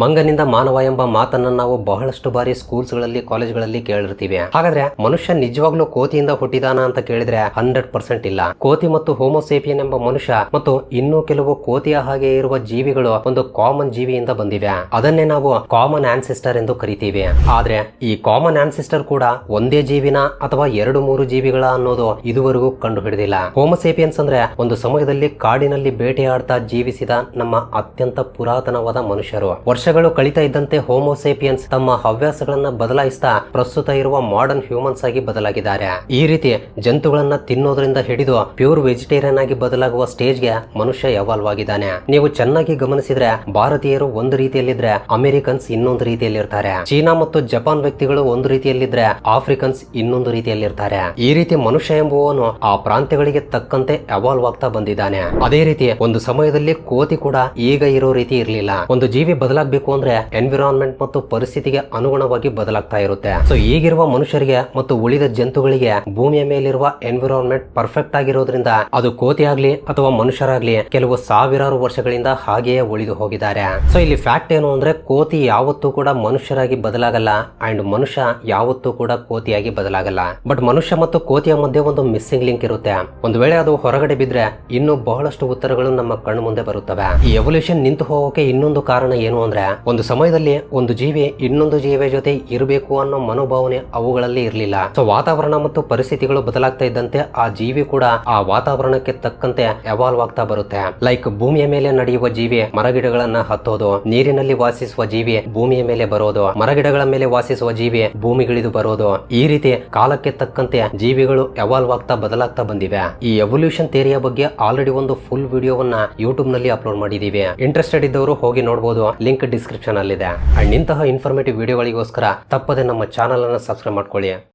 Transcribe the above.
ಮಂಗನಿಂದ ಮಾನವ ಎಂಬ ಮಾತನ್ನ ನಾವು ಬಹಳಷ್ಟು ಬಾರಿ ಸ್ಕೂಲ್ಸ್ಗಳಲ್ಲಿ, ಕಾಲೇಜ್ಗಳಲ್ಲಿ ಕೇಳಿರ್ತೀವಿ. ಹಾಗಾದ್ರೆ ಮನುಷ್ಯ ನಿಜವಾಗ್ಲೂ ಕೋತಿಯಿಂದ ಹುಟ್ಟಿದಾನ ಅಂತ ಕೇಳಿದ್ರೆ ಹಂಡ್ರೆಡ್ ಪರ್ಸೆಂಟ್ ಇಲ್ಲ. ಕೋತಿ ಮತ್ತು ಹೋಮೋಸೇಪಿಯನ್ ಎಂಬ ಮನುಷ್ಯ ಮತ್ತು ಇನ್ನೂ ಕೆಲವು ಕೋತಿಯ ಹಾಗೆ ಇರುವ ಜೀವಿಗಳು ಒಂದು ಕಾಮನ್ ಜೀವಿಯಿಂದ ಬಂದಿವೆ. ಅದನ್ನೇ ನಾವು ಕಾಮನ್ ಆನ್ಸಿಸ್ಟರ್ ಎಂದು ಕರಿತೀವಿ. ಆದ್ರೆ ಈ ಕಾಮನ್ ಆನ್ಸಿಸ್ಟರ್ ಕೂಡ ಒಂದೇ ಜೀವಿನ ಅಥವಾ ಎರಡು ಮೂರು ಜೀವಿಗಳ ಅನ್ನೋದು ಇದುವರೆಗೂ ಕಂಡು ಹಿಡಿದಿಲ್ಲ ಹೋಮೋಸೇಪಿಯನ್ಸ್ ಅಂದ್ರೆ ಒಂದು ಸಮಯದಲ್ಲಿ ಕಾಡಿನಲ್ಲಿ ಬೇಟೆಯಾಡ್ತಾ ಜೀವಿಸಿದ ನಮ್ಮ ಅತ್ಯಂತ ಪುರಾತನವಾದ ಮನುಷ್ಯರು. ವರ್ಷಗಳು ಕಳೀತಾ ಇದ್ದಂತೆ ಹೋಮೋಸೇಪಿಯನ್ಸ್ ತಮ್ಮ ಹವ್ಯಾಸಗಳನ್ನ ಬದಲಾಯಿಸ್ತಾ ಪ್ರಸ್ತುತ ಇರುವ ಮಾಡರ್ನ್ ಹ್ಯೂಮನ್ಸ್ ಆಗಿ ಬದಲಾಗಿದ್ದಾರೆ. ಈ ರೀತಿ ಜಂತುಗಳನ್ನ ತಿನ್ನೋದ್ರಿಂದ ಹಿಡಿದು ಪ್ಯೂರ್ ವೆಜಿಟೇರಿಯನ್ ಆಗಿ ಬದಲಾಗುವ ಸ್ಟೇಜ್ಗೆ ಮನುಷ್ಯ ಎವಾಲ್ವ್ ಆಗಿದ್ದಾನೆ ನೀವು ಚೆನ್ನಾಗಿ ಗಮನಿಸಿದ್ರೆ ಭಾರತೀಯರು ಒಂದು ರೀತಿಯಲ್ಲಿದ್ರೆ ಅಮೆರಿಕನ್ಸ್ ಇನ್ನೊಂದು ರೀತಿಯಲ್ಲಿರ್ತಾರೆ. ಚೀನಾ ಮತ್ತು ಜಪಾನ್ ವ್ಯಕ್ತಿಗಳು ಒಂದು ರೀತಿಯಲ್ಲಿದ್ರೆ ಆಫ್ರಿಕನ್ಸ್ ಇನ್ನೊಂದು ರೀತಿಯಲ್ಲಿರ್ತಾರೆ. ಈ ರೀತಿ ಮನುಷ್ಯ ಎಂಬುವನು ಆ ಪ್ರಾಂತ್ಯಗಳಿಗೆ ತಕ್ಕಂತೆ ಎವಾಲ್ವ್ ಆಗ್ತಾ ಬಂದಿದ್ದಾನೆ. ಅದೇ ರೀತಿ ಒಂದು ಸಮಯದಲ್ಲಿ ಕೋತಿ ಕೂಡ ಈಗ ಇರೋ ರೀತಿ ಇರಲಿಲ್ಲ. ಒಂದು ಜೀವಿ ಬದಲಾಗಬೇಕು ಅಂದ್ರೆ ಎನ್ವಿರಾನ್ಮೆಂಟ್ ಮತ್ತು ಪರಿಸ್ಥಿತಿಗೆ ಅನುಗುಣವಾಗಿ ಬದಲಾಗ್ತಾ ಇರುತ್ತೆ. ಸೊ ಈಗಿರುವ ಮನುಷ್ಯರಿಗೆ ಮತ್ತು ಉಳಿದ ಜಂತುಗಳಿಗೆ ಭೂಮಿಯ ಮೇಲಿರುವ ಎನ್ವಿರಾನ್ಮೆಂಟ್ ಪರ್ಫೆಕ್ಟ್ ಆಗಿರೋದ್ರಿಂದ ಅದು ಕೋತಿ ಆಗ್ಲಿ ಅಥವಾ ಮನುಷ್ಯರಾಗ್ಲಿ ಕೆಲವು ಸಾವಿರಾರು ವರ್ಷಗಳಿಂದ ಹಾಗೆಯೇ ಉಳಿದು ಹೋಗಿದ್ದಾರೆ. ಸೊ ಇಲ್ಲಿ ಫ್ಯಾಕ್ಟ್ ಏನು ಅಂದ್ರೆ ಕೋತಿ ಯಾವತ್ತೂ ಕೂಡ ಮನುಷ್ಯರಾಗಿ ಬದಲಾಗಲ್ಲ ಅಂಡ್ ಮನುಷ್ಯ ಯಾವತ್ತೂ ಕೂಡ ಕೋತಿಯಾಗಿ ಬದಲಾಗಲ್ಲ. ಬಟ್ ಮನುಷ್ಯ ಮತ್ತು ಕೋತಿಯ ಮಧ್ಯೆ ಒಂದು ಮಿಸ್ಸಿಂಗ್ ಲಿಂಕ್ ಇರುತ್ತೆ. ಒಂದು ವೇಳೆ ಅದು ಹೊರಗಡೆ ಬಿದ್ರೆ ಇನ್ನೂ ಬಹಳಷ್ಟು ಉತ್ತರಗಳು ನಮ್ಮ ಕಣ್ಣು ಮುಂದೆ ಬರುತ್ತವೆ. ಈ ಎವಲ್ಯೂಷನ್ ನಿಂತು ಹೋಗೋಕೆ ಇನ್ನೊಂದು ಕಾರಣ ಏನು ಅಂದ್ರೆ ಒಂದು ಸಮಯದಲ್ಲಿ ಒಂದು ಜೀವಿ ಇನ್ನೊಂದು ಜೀವಿಯ ಜೊತೆ ಇರಬೇಕು ಅನ್ನೋ ಮನೋಭಾವನೆ ಅವುಗಳಲ್ಲಿ ಇರಲಿಲ್ಲ. ಸೊ ವಾತಾವರಣ ಮತ್ತು ಪರಿಸ್ಥಿತಿಗಳು ಬದಲಾಗ್ತಾ ಇದ್ದಂತೆ ಆ ಜೀವಿ ಕೂಡ ಆ ವಾತಾವರಣಕ್ಕೆ ತಕ್ಕಂತೆ ಎವಾಲ್ವ್ ಆಗ್ತಾ ಬರುತ್ತೆ. ಲೈಕ್ ಭೂಮಿಯ ಮೇಲೆ ನಡೆಯುವ ಜೀವಿ ಮರಗಿಡಗಳನ್ನ ಹತ್ತೋದು, ನೀರಿನಲ್ಲಿ ವಾಸಿಸುವ ಜೀವಿ ಭೂಮಿಯ ಮೇಲೆ ಬರೋದು, ಮರಗಿಡಗಳ ಮೇಲೆ ವಾಸಿಸುವ ಜೀವಿ ಭೂಮಿಗಿಳಿದು ಬರೋದು. ಈ ರೀತಿ ಕಾಲಕ್ಕೆ ತಕ್ಕಂತೆ ಜೀವಿಗಳು ಎವಾಲ್ವ್ ಆಗ್ತಾ ಬದಲಾಗ್ತಾ ಬಂದಿವೆ. ಈ ಎವಲ್ಯೂಷನ್ ಥಿಯರಿಯ ಬಗ್ಗೆ ಆಲ್ರೆಡಿ ಒಂದು ಫುಲ್ ವಿಡಿಯೋವನ್ನ ಯೂಟ್ಯೂಬ್ನಲ್ಲಿ ಅಪ್ಲೋಡ್ ಮಾಡಿದೀವಿ. ಇಂಟ್ರೆಸ್ಟೆಡ್ ಇದ್ದವರು ಹೋಗಿ ನೋಡಬಹುದು ಲಿಂಕ್ ಡಿಸ್ಕ್ರಿಪ್ಷನ್ ಅಲ್ಲಿದೆ. ಅಂಡ್ ಇಂತಹ ಇನ್ಫಾರ್ಮೇಟಿವ್ ವಿಡಿಯೋಗಳಿಗೋಸ್ಕರ ತಪ್ಪದೆ ನಮ್ಮ ಚಾನಲ್ ಅನ್ನು ಸಬ್ಸ್ಕ್ರೈಬ್ ಮಾಡ್ಕೊಳ್ಳಿ.